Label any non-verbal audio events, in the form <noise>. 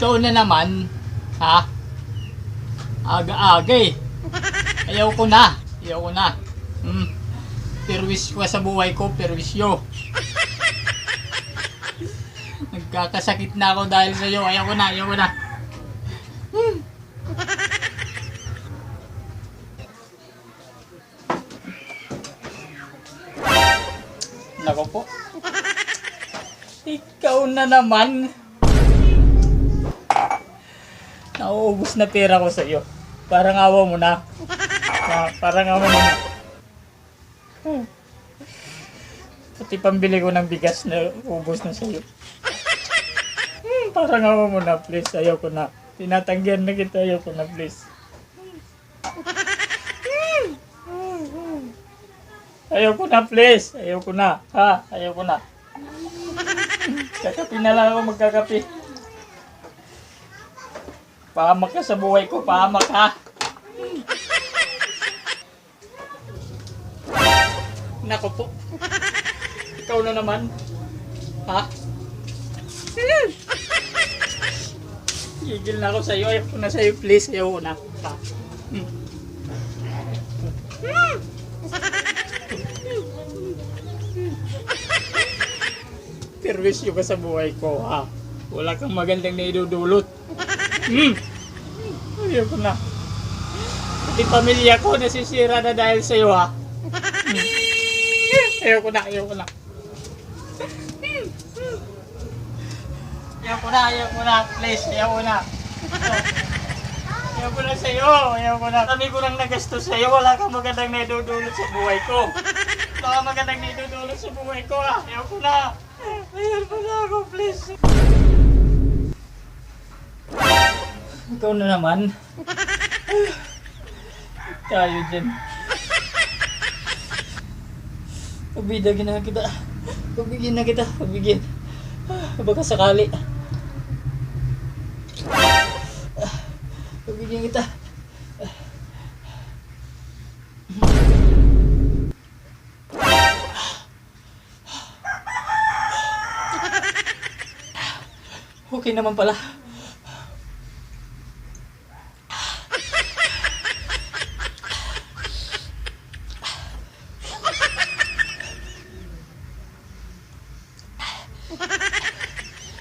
Ikaw na naman, ha? Aga-aga eh. Ayaw ko na. Ayaw ko na. Hmm. Perwis ko sa buhay ko, perwisyo. Nagkakasakit na ako dahil sa iyo. Ayaw ko na, ayaw ko na. Hmm. Nako po. Ikaw na naman. Nauubos na pera ko sa iyo. Parang awa mo na. Pa- parang awa mo na. Pati pambili ko ng bigas na ubos na sa iyo. Hmm, parang awa mo na, please. Ayaw ko na. Tinatanggihan na kita. Ayaw ko na, please. Ayaw ko na, please. Ayaw ko na. Ha? Ayaw ko na. Kakapi na lang ako magkakapi. Pahamak ka sa buhay ko. Pahamak ha. Nako po. Ikaw na naman. Ha? Gigil na ako sa'yo. Ayaw ko na sa'yo. Please. Ayaw ko na. Ha? Hmm. Perwisyo ka sa buhay ko, ha? Wala kang magandang naidudulot. Hmm. Ayaw ko na. Pati pamilya ko nasisira na dahil sa'yo, ha? Hmm. <laughs> Ayaw ko na, ayaw ko na. Ayaw ko na, ayaw ko na. Please, ayaw ko na. Ayaw ko na sa'yo, ayaw ko na. Kami ko nang nagastos sa'yo, wala kang magandang naidudulot sa buhay ko. Wala kang magandang naidudulot sa buhay ko, ha? Ayaw ko na. Ayaw ko na ako, please. Ikaw na naman. Tayo dyan. Pabidagin na kita. Pabigyan na kita. Pabigyan. Baka sakali. Pabigyan kita. Okay naman pala.